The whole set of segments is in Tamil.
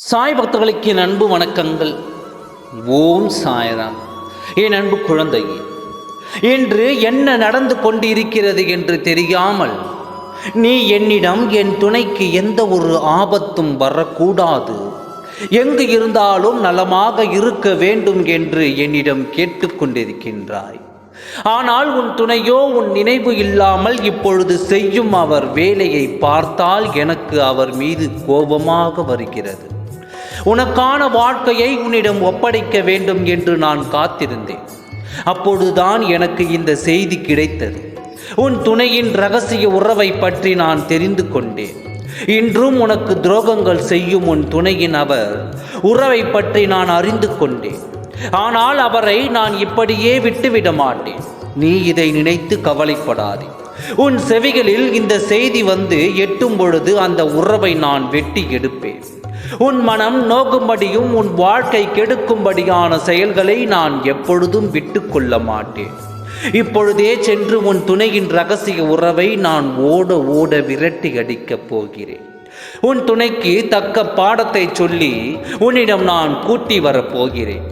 சாய் பக்தர்களுக்கு என் அன்பு வணக்கங்கள். ஓம் சாய்ராம். என் அன்பு குழந்தை இன்று என்ன நடந்து கொண்டிருக்கிறது என்று தெரியாமல் நீ என்னிடம் என் துணைக்கு எந்த ஒரு ஆபத்தும் வரக்கூடாது. எங்கு இருந்தாலும் நலமாக இருக்க வேண்டும் என்று என்னிடம் கேட்டுக்கொண்டிருக்கின்றாய் ஆனால் உன் துணையோ உன் நினைவு இல்லாமல் இப்பொழுது செய்யும் அவர் வேலையை பார்த்தால் எனக்கு அவர் மீது கோபமாக வருகிறது. உனக்கான வாழ்க்கையை உன்னிடம் ஒப்படைக்க வேண்டும் என்று நான் காத்திருந்தேன். அப்பொழுதுதான் எனக்கு இந்த செய்தி கிடைத்தது. உன் துணையின் ரகசிய உறவை பற்றி நான் தெரிந்து கொண்டேன். இன்றும் உனக்கு துரோகங்கள் செய்யும் உன் துணையின் அவர் உறவை பற்றி நான் அறிந்து கொண்டேன். ஆனால் அவரை நான் இப்படியே விட்டுவிட மாட்டேன். நீ இதை நினைத்து கவலைப்படாதே. உன் செவிகளில் இந்த செய்தி வந்து எட்டும் பொழுது அந்த உறவை நான் வெட்டி எடுப்பேன். உன் மனம் நோக்கும்படியும் உன் வாழ்க்கை கெடுக்கும்படியான செயல்களை நான் எப்பொழுதும் விட்டு கொள்ள மாட்டேன். இப்பொழுதே சென்று உன் துணையின் ரகசிய உறவை நான் ஓட ஓட விரட்டி அடிக்கப் போகிறேன். உன் துணைக்கு தக்க பாடத்தை சொல்லி உன்னிடம் நான் கூட்டி வரப் போகிறேன்.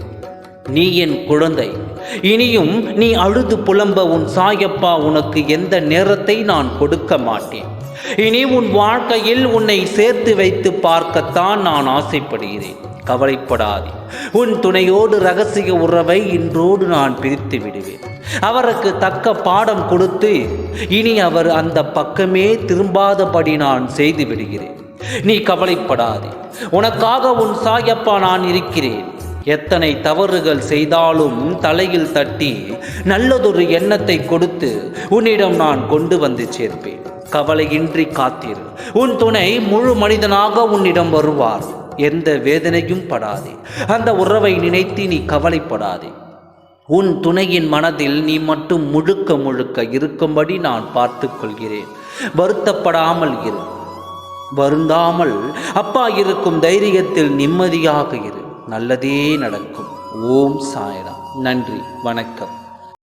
நீ என் குழந்தை. இனியும் நீ அழுது புலம்ப உன் சாயப்பா உனக்கு எந்த நேரத்தை நான் கொடுக்க மாட்டேன். இனி உன் வாழ்க்கையில் உன்னை சேர்த்து வைத்து பார்க்கத்தான் நான் ஆசைப்படுகிறேன். கவலைப்படாதே. உன் துணையோடு ரகசிய உறவை இன்றோடு நான் பிரித்து விடுவேன். அவருக்கு தக்க பாடம் கொடுத்து இனி அவர் அந்த பக்கமே திரும்பாதபடி நான் செய்து விடுகிறேன். நீ கவலைப்படாதே. உனக்காக உன் சாயப்பா நான் இருக்கிறேன். எத்தனை தவறுகள் செய்தாலும் தலையில் தட்டி நல்லதொரு எண்ணத்தை கொடுத்து உன்னிடம் நான் கொண்டு வந்து சேர்ப்பேன். கவலையின்றி காத்திரு. உன் துணை முழு மனிதனாக உன்னிடம் வருவார். எந்த வேதனையும் படாதே. அந்த உறவை நினைத்து நீ கவலைப்படாதே. உன் துணையின் மனதில் நீ மட்டும் முழுக்க முழுக்க இருக்கும்படி நான் பார்த்து கொள்கிறேன் வருத்தப்படாமல் இரு. வருந்தாமல் அப்பா இருக்கும் தைரியத்தில் நிம்மதியாக இரு. நல்லதே நடக்கும். ஓம் சாய்ராம். நன்றி. வணக்கம்.